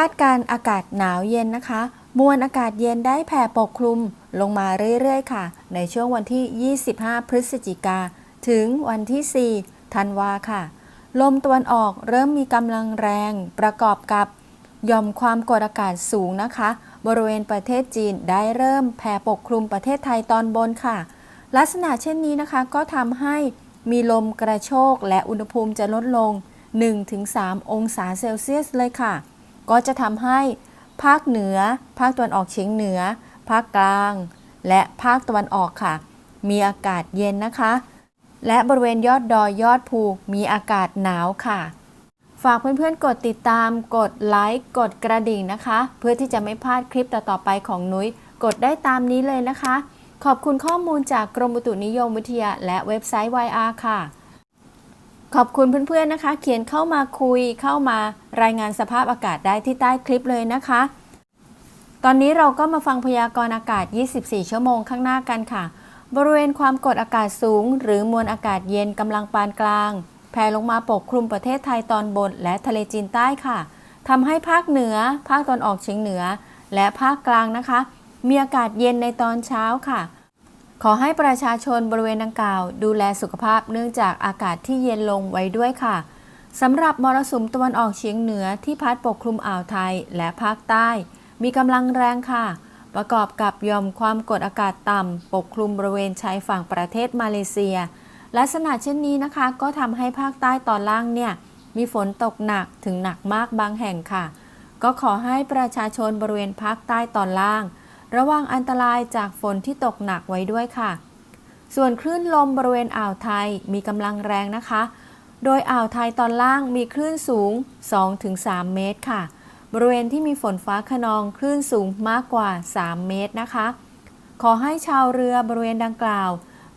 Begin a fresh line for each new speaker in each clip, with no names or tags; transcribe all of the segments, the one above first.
คาดการอากาศหนาวเย็นนะคะ มวลอากาศเย็นได้แผ่ปกคลุมลงมาเรื่อยๆ ค่ะ ในช่วงวันที่ 25 พฤศจิกา ถึงวันที่ 4 ธันวาค่ะ ลมตะวันออกเริ่มมีกำลังแรงประกอบกับยอมความกดอากาศสูงนะคะ บริเวณประเทศจีนได้เริ่มแผ่ปกคลุมประเทศไทยตอนบนค่ะ ลักษณะเช่นนี้นะคะ ก็ทำให้มีลมกระโชกและอุณหภูมิจะลดลง 1-3 องศาเซลเซียสเลยค่ะ ก็จะทำให้ภาคเหนือ ภาคตะวันออกเฉียงเหนือ ภาคกลาง และภาคตะวันออกค่ะ มีอากาศเย็นนะคะ และบริเวณยอดดอยยอดภูมีอากาศหนาวค่ะ ฝากเพื่อนๆ กดติดตาม กดไลค์ กดกระดิ่งนะคะ เพื่อที่จะไม่พลาดคลิปต่อๆไปของนุ้ย กดได้ตามนี้เลยนะคะ ขอบคุณข้อมูลจากกรมอุตุนิยมวิทยา และเว็บไซต์ YR ค่ะ ขอบคุณเพื่อนๆนะคะ เขียนเข้ามาคุยเข้ามารายงานสภาพอากาศได้ที่ใต้คลิปเลยนะคะ ตอนนี้เราก็มาฟังพยากรณ์อากาศ 24 ชั่วโมงข้างหน้ากันค่ะ บริเวณความกดอากาศสูง หรือมวลอากาศเย็นกำลังปานกลาง แผ่ลงมาปกคลุมประเทศไทยตอนบนและทะเลจีนใต้ค่ะทำให้ภาคเหนือ ภาคตอนออกเฉียงเหนือ และภาคกลางนะคะ มีอากาศเย็นในตอนเช้าค่ะ ขอให้ประชาชนบริเวณดังกล่าว ดูแลสุขภาพเนื่องจากอากาศที่เย็นลงไว้ด้วยค่ะสำหรับมรสุมตะวันออกเฉียงเหนือที่พัดปกคลุมอ่าวไทยและภาคใต้ มีกำลังแรงค่ะ ประกอบกับยอมความกดอากาศต่ำปกคลุมบริเวณชายฝั่งประเทศมาเลเซีย ลักษณะเช่นนี้นะคะ ก็ทำให้ภาคใต้ตอนล่างเนี่ยมีฝนตกหนักถึงหนักมากบางแห่งค่ะ ก็ขอให้ประชาชนบริเวณภาคใต้ตอนล่าง ระวังอันตรายจากฝนที่ตกหนักไว้ด้วยค่ะ ส่วนคลื่นลมบริเวณอ่าวไทยมีกำลังแรงนะคะ โดยอ่าวไทยตอนล่างมีคลื่นสูง 2-3 เมตรค่ะ บริเวณที่มีฝนฟ้าขนองคลื่นสูงมากกว่า 3 เมตรนะคะ ขอให้ชาวเรือบริเวณดังกล่าว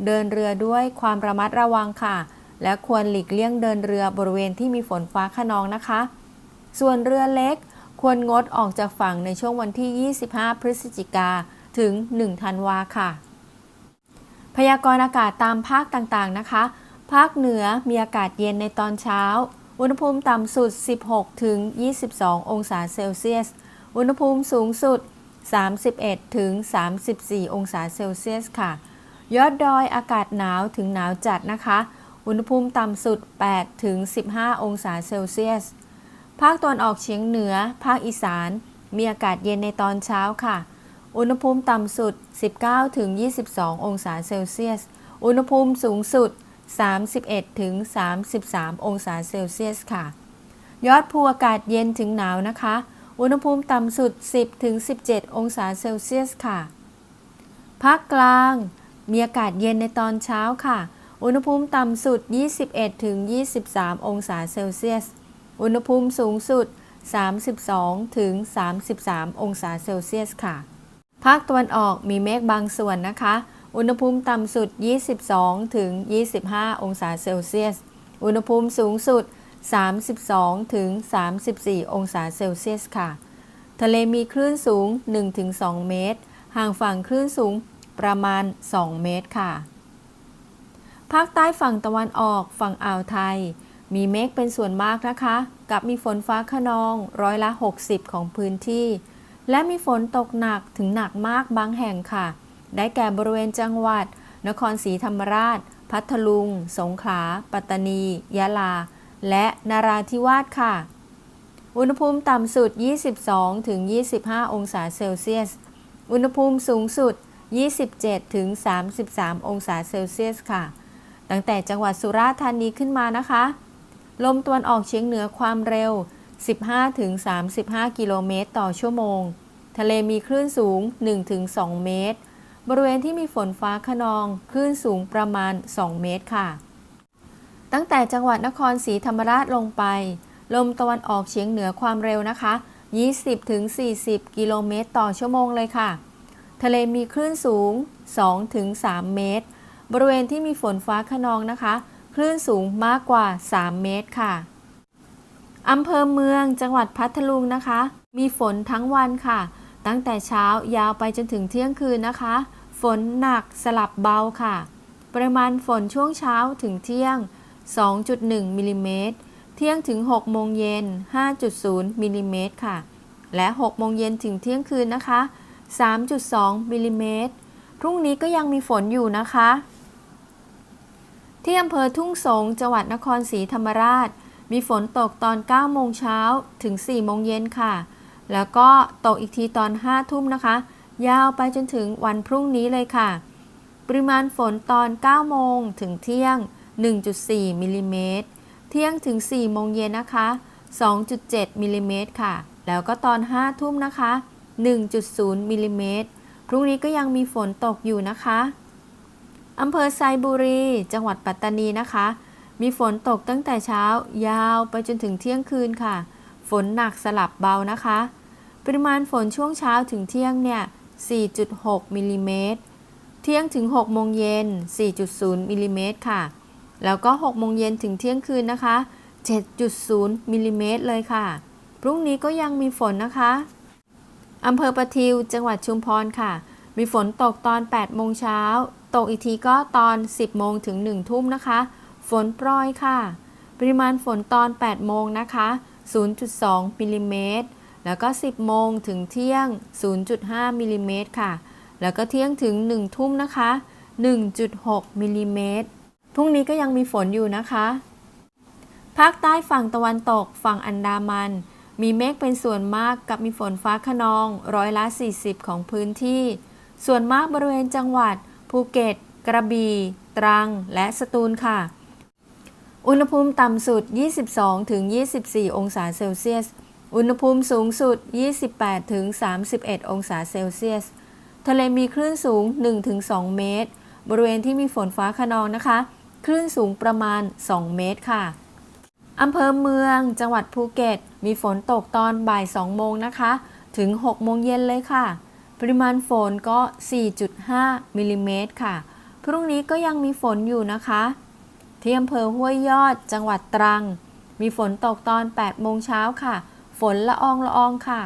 เดินเรือด้วยความระมัดระวังค่ะ และควรหลีกเลี่ยงเดินเรือบริเวณที่มีฝนฟ้าขนองนะคะ ส่วนเรือเล็ก ควรงดออกจากฝั่งในช่วงวันที่ 25 พฤศจิกาถึง 1 ธันวาค่ะ พยากรณ์อากาศตามภาคต่างๆนะคะ ภาคเหนือมีอากาศเย็นในตอนเช้า อุณหภูมิต่ำสุด 16 ถึง 22 องศาเซลเซียส อุณหภูมิสูงสุด 31 ถึง 34 องศาเซลเซียสค่ะ ยอดดอยอากาศหนาวถึงหนาวจัดนะคะ อุณหภูมิต่ำสุด 8 ถึง 15 องศาเซลเซียส ภาคตะวันออกเฉียงเหนือ ภาคอีสาน มีอากาศเย็นในตอนเช้าค่ะ อุณหภูมิต่ำสุด 19-22 องศาเซลเซียส อุณหภูมิสูงสุด 31-33 องศาเซลเซียสค่ะ ยอดภูอากาศเย็นถึงหนาวนะคะ อุณหภูมิต่ำสุด 10-17 องศาเซลเซียสค่ะ ภาคกลาง มีอากาศเย็นในตอนเช้าค่ะ อุณหภูมิต่ำสุด 21-23 องศาเซลเซียส อุณหภูมิสูงสุด 32 ถึง 33 องศาเซลเซียสค่ะ ภาคตะวันออกมีเมฆบางส่วนนะคะ อุณหภูมิต่ำสุด 22 ถึง 25 องศาเซลเซียส อุณหภูมิสูงสุด 32 ถึง 34 องศาเซลเซียสค่ะ ทะเลมีคลื่นสูง 1-2 เมตร ห่างฝั่งคลื่นสูงประมาณ 2 เมตรค่ะ ภาคใต้ฝั่งตะวันออกฝั่งอ่าวไทย มีเมฆเป็นส่วนมากนะคะ กับมีฝนฟ้าขนองร้อยละ 60 ของพื้นที่ และมีฝนตกหนักถึงหนักมากบางแห่งค่ะ ได้แก่บริเวณจังหวัด นครศรีธรรมราช พัทลุง สงขลา ปัตตานี ยะลา และนาราธิวาสค่ะ อุณหภูมิต่ำสุด 22ถึง25 องศาเซลเซียส อุณหภูมิสูงสุด 27ถึง33 องศาเซลเซียสค่ะ ตั้งแต่จังหวัดสุราษฎร์ธานีขึ้นมานะคะ ลมตะวันออกเฉียงเหนือความเร็ว 15ถึง35 กิโลเมตรต่อชั่วโมง ทะเลมีคลื่นสูง1ถึง2เมตร บริเวณที่มีฝนฟ้าขนอง คลื่นสูงประมาณ 2 เมตรค่ะ ตั้งแต่จังหวัดนครศรีธรรมราชลงไป ลมตะวันออกเฉียงเหนือความเร็วนะคะ 20ถึง40 กิโลเมตรต่อชั่วโมงเลยค่ะ ทะเลมีคลื่นสูง2ถึง3เมตร บริเวณที่มีฝนฟ้าขนองนะคะ คลื่นสูงมากกว่า 3 เมตรค่ะอำเภอเมืองจังหวัดพัทลุงนะคะ มีฝนทั้งวันค่ะ ตั้งแต่เช้ายาวไปจนถึงเที่ยงคืนนะคะ ฝนหนักสลับเบาค่ะ ปริมาณฝนช่วงเช้าถึงเที่ยง 2.1 มิลลิเมตร เที่ยงถึง 6 โมงเย็น 5.0 มิลลิเมตรค่ะ และ 6 โมงเย็นถึงเที่ยงคืนนะคะ 3.2 มิลลิเมตร พรุ่งนี้ก็ยังมีฝนอยู่นะคะ ที่อำเภอทุ่งสงจังหวัดนครศรีธรรมราช มีฝนตกตอน 9 โมงเช้าถึง 4 โมงเย็นค่ะ แล้วก็ตกอีกทีตอน 5 ทุ่มนะคะ ยาวไปจนถึงวันพรุ่งนี้เลยค่ะ ปริมาณฝนตอน 9 โมงถึงเที่ยง 1.4 มิลลิเมตร เที่ยงถึง 4 โมงเย็นนะคะ 2.7 มิลลิเมตรค่ะ แล้วก็ตอน 5 ทุ่มนะคะ 1.0 มิลลิเมตร พรุ่งนี้ก็ยังมีฝนตกอยู่นะคะ อำเภอไซบุรี จังหวัดปัตตานีนะคะ มีฝนตกตั้งแต่เช้ายาวไปจนถึงเที่ยงคืนค่ะ ฝนหนักสลับเบานะคะ ปริมาณฝนช่วงเช้าถึงเที่ยงเนี่ย 4.6มิลลิเมตร เที่ยงถึง6โมงเย็น 4.0มิลลิเมตรค่ะ แล้วก็6โมงเย็นถึงเที่ยงคืนนะคะ 7.0มิลลิเมตรเลยค่ะ พรุ่งนี้ก็ยังมีฝนนะคะอำเภอประทิว จังหวัดชุมพรค่ะ มีฝนตกตอน 8 โมงเช้า ตกอีกทีก็ตอน 10 โมงถึง 1 ทุ่มนะคะ ฝนโปรยค่ะ ปริมาณฝนตอน 8 โมงนะคะ 0.2มิลลิเมตร แล้วก็ 10 โมงถึงเที่ยง 0.5มิลลิเมตรค่ะ แล้วก็เที่ยงถึง 1 ทุ่มนะคะ 1.6มิลลิเมตร พรุ่งนี้ก็ยังมีฝนอยู่นะคะ ภาคใต้ฝั่งตะวันตก ฝั่งอันดามัน มีเมฆเป็นส่วนมากกับมีฝนฟ้าขนอง ร้อยละ 40 ของพื้นที่ ส่วนมากบริเวณจังหวัด ภูเก็ต กระบี่ ตรัง และสตูลค่ะ อุณหภูมิต่ำสุด 22-24 องศาเซลเซียส อุณหภูมิสูงสุด 28-31 องศาเซลเซียส ทะเลมีคลื่นสูง 1-2 เมตร บริเวณที่มีฝนฟ้าขนองนะคะ คลื่นสูงประมาณ 2 เมตรค่ะอำเภอเมือง จังหวัดภูเก็ต มีฝนตกตอนบ่าย 2 โมงนะคะ ถึง 6 โมงเย็นเลยค่ะ ปริมาณฝนก็ 4.5 มิลลิเมตรค่ะ พรุ่งนี้ก็ยังมีฝนอยู่นะคะ ที่อำเภอห้วยยอดจังหวัดตรัง มีฝนตกตอน 8 โมงเช้าค่ะ ฝนละอองละอองค่ะ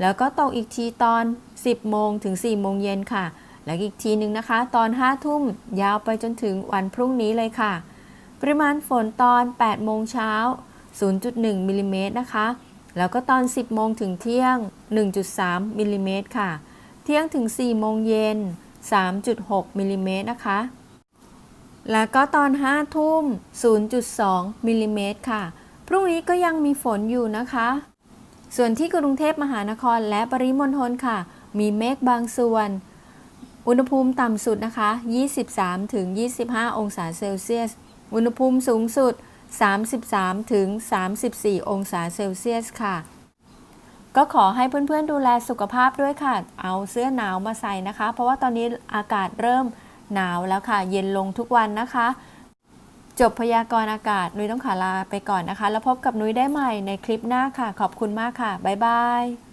แล้วก็ตกอีกทีตอน 10 โมงถึง 4 โมงเย็นค่ะ แล้วอีกทีหนึ่งนะคะ ตอน 5 ทุ่มยาวไปจนถึงวันพรุ่งนี้เลยค่ะ ปริมาณฝนตอน 8 โมงเช้า 0.1 มิลลิเมตรนะคะ แล้วก็ตอน 10 โมงถึงเที่ยง 1.3 มิลลิเมตรค่ะ เที่ยงถึง 4 โมงเย็น 3.6 มิลลิเมตรนะคะ แล้วก็ตอน 5 ทุ่ม 0.2 มิลลิเมตรค่ะ พรุ่งนี้ก็ยังมีฝนอยู่นะคะ ส่วนที่กรุงเทพมหานครและปริมณฑลค่ะ มีเมฆบางส่วน อุณหภูมิต่ำสุดนะคะ 23ถึง25 องศาเซลเซียส อุณหภูมิสูงสุด 33ถึง34 องศาเซลเซียสค่ะ ก็ขอให้เพื่อนๆดูแลสุขภาพด้วยค่ะ เอาเสื้อหนาวมาใส่นะคะ เพราะว่าตอนนี้อากาศเริ่มหนาวแล้วค่ะ เย็นลงทุกวันนะคะ จบพยากรณ์อากาศนุ้ยต้องขาลาไปก่อนนะคะ แล้วพบกับนุ้ยได้ใหม่ในคลิปหน้าค่ะ ขอบคุณมากค่ะ บ๊ายบาย